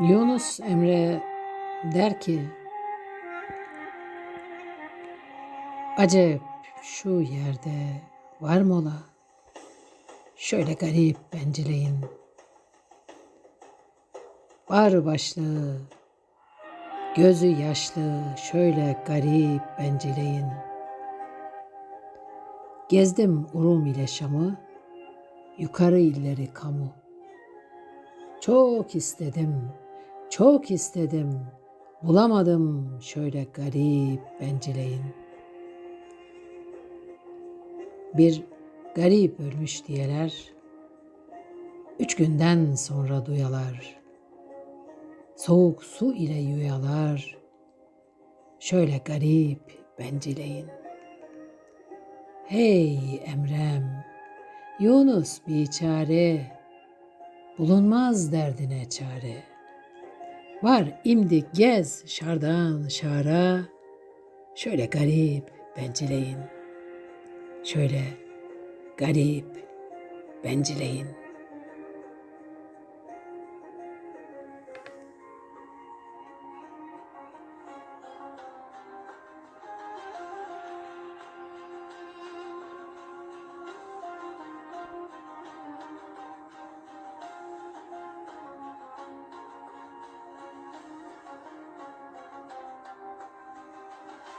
Yunus Emre der ki Acep şu yerde var mı ola? Şöyle garip bencileyin. Var başlı, gözü yaşlı, şöyle garip bencileyin. Gezdim Urum ile Şam'ı, yukarı illeri kamu. Çok istedim, çok istedim, bulamadım şöyle garip bencileyin. Bir garip ölmüş diyeler, üç günden sonra duyalar. Soğuk su ile yuyalar, şöyle garip bencileyin. Hey Emrem, Yunus biçare, bulunmaz derdine çare. Var imdik gez şardan şara, şöyle garip bencileyin. Şöyle garip bencileyin.